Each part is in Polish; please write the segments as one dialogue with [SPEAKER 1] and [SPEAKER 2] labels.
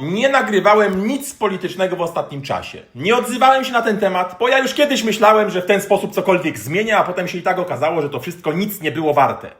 [SPEAKER 1] nie nagrywałem nic politycznego w ostatnim czasie. Nie odzywałem się na ten temat, bo ja już kiedyś myślałem, że w ten sposób cokolwiek zmienię, a potem się i tak okazało, że to wszystko nic nie było warte.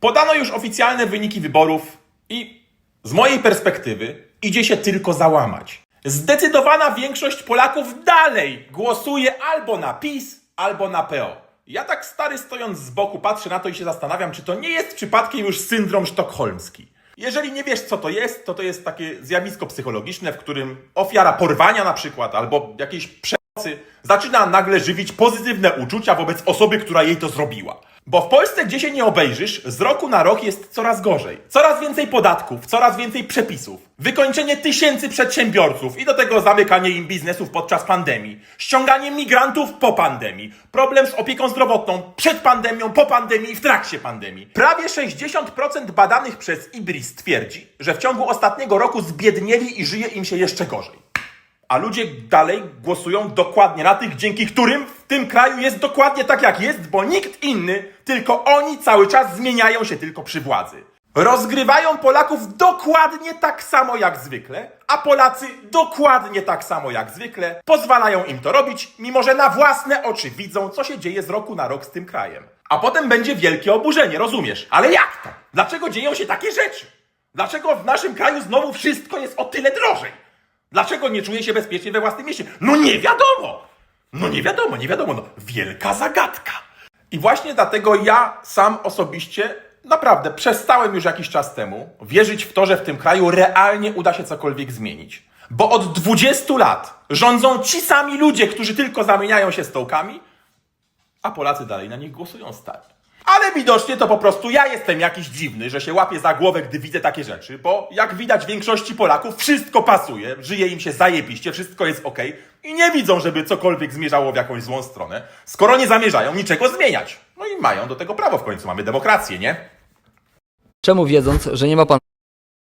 [SPEAKER 1] Podano już oficjalne wyniki wyborów i z mojej perspektywy idzie się tylko załamać. Zdecydowana większość Polaków dalej głosuje albo na PiS, albo na PO. Ja tak stary stojąc z boku patrzę na to i się zastanawiam, czy to nie jest przypadkiem już syndrom sztokholmski. Jeżeli nie wiesz, co to jest, to to jest takie zjawisko psychologiczne, w którym ofiara porwania na przykład, albo jakiejś przemocy zaczyna nagle żywić pozytywne uczucia wobec osoby, która jej to zrobiła. Bo w Polsce, gdzie się nie obejrzysz, z roku na rok jest coraz gorzej. Coraz więcej podatków, coraz więcej przepisów, wykończenie tysięcy przedsiębiorców i do tego zamykanie im biznesów podczas pandemii, ściąganie migrantów po pandemii, problem z opieką zdrowotną przed pandemią, po pandemii i w trakcie pandemii. Prawie 60% badanych przez IBRIS twierdzi, że w ciągu ostatniego roku zbiednieli i żyje im się jeszcze gorzej. A ludzie dalej głosują dokładnie na tych, dzięki którym w tym kraju jest dokładnie tak, jak jest, bo nikt inny, tylko oni cały czas zmieniają się tylko przy władzy. Rozgrywają Polaków dokładnie tak samo jak zwykle, a Polacy dokładnie tak samo jak zwykle pozwalają im to robić, mimo że na własne oczy widzą, co się dzieje z roku na rok z tym krajem. A potem będzie wielkie oburzenie, rozumiesz? Ale jak to? Dlaczego dzieją się takie rzeczy? Dlaczego w naszym kraju znowu wszystko jest o tyle drożej? Dlaczego nie czuje się bezpiecznie we własnym mieście? No nie wiadomo! No nie wiadomo, nie wiadomo. No, wielka zagadka. I właśnie dlatego ja sam osobiście naprawdę przestałem już jakiś czas temu wierzyć w to, że w tym kraju realnie uda się cokolwiek zmienić. Bo od 20 lat rządzą ci sami ludzie, którzy tylko zamieniają się stołkami, a Polacy dalej na nich głosują stary. Ale widocznie to po prostu ja jestem jakiś dziwny, że się łapię za głowę, gdy widzę takie rzeczy, bo jak widać większości Polaków wszystko pasuje, żyje im się zajebiście, wszystko jest ok i nie widzą, żeby cokolwiek zmierzało w jakąś złą stronę, skoro nie zamierzają niczego zmieniać. No i mają do tego prawo w końcu, mamy demokrację, nie?
[SPEAKER 2] Czemu wiedząc, że nie ma pan